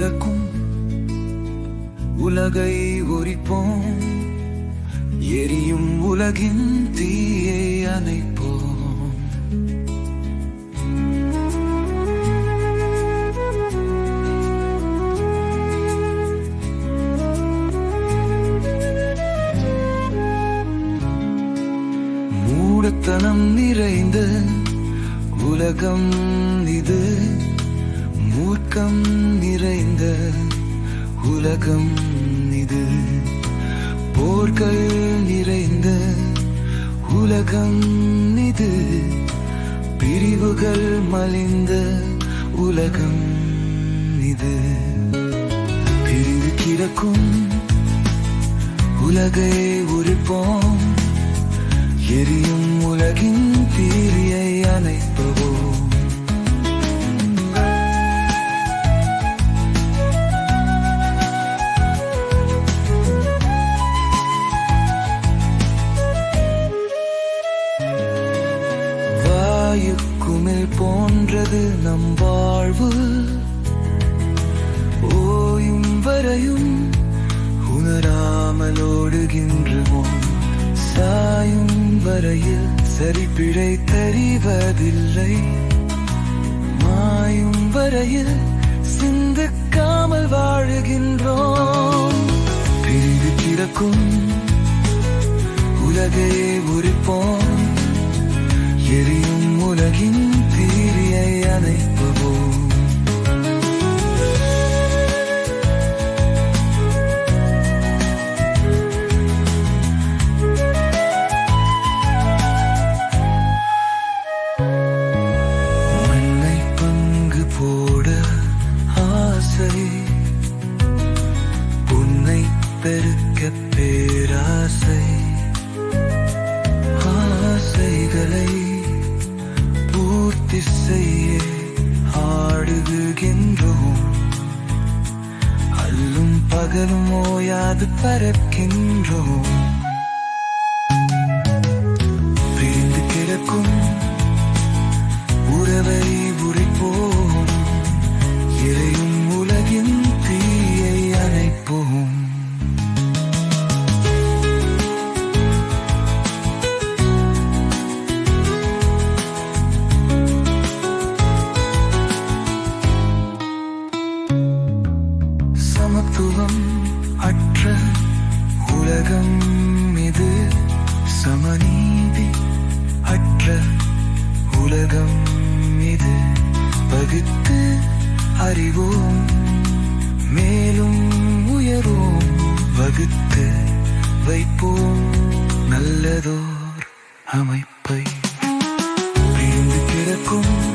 பிறக்கும். உலகை ஒரிப்போம். எரியும் உலகின் தீயை அணைப்போம். மூடத்தனம் நிறைந்த உலகம் இது. மூர்க்கம் நிறைந்த உலகம் இது. போர்கள் நிறைந்த உலகம் இது. பிரிவுகள் மலிந்த உலகம் இது. பிரிவு கிடக்கும் உலகை உரிப்போம். எரியும் உலகின் தீரியை அணைப்பவோம் வாயுக்குமிழ் போன்றது நம் வாழ்வு. ஓயும் வரையும் உணராமலோடுகின்றோம். சாயும் வரையில் சரிபிழை தெரிவதில்லை மாயும் வரையில் சிந்திக்காமல் வாழுகின்றோம். பிரிவு கிடக்கும் உலகையே உலகின் தீரியை அணைப்பவோம் பெருக்க பேராசை. பகலும் ஓயாது பறக்கின்றோம் உலகம் இது சமநீதி அற்ற உலகம் இது. பகுத்து அறிவோம் மேலும் உயர்வோம். வகுத்து வைப்போம் நல்லதோர் அமைப்பை. பிரிந்து கிடக்கும்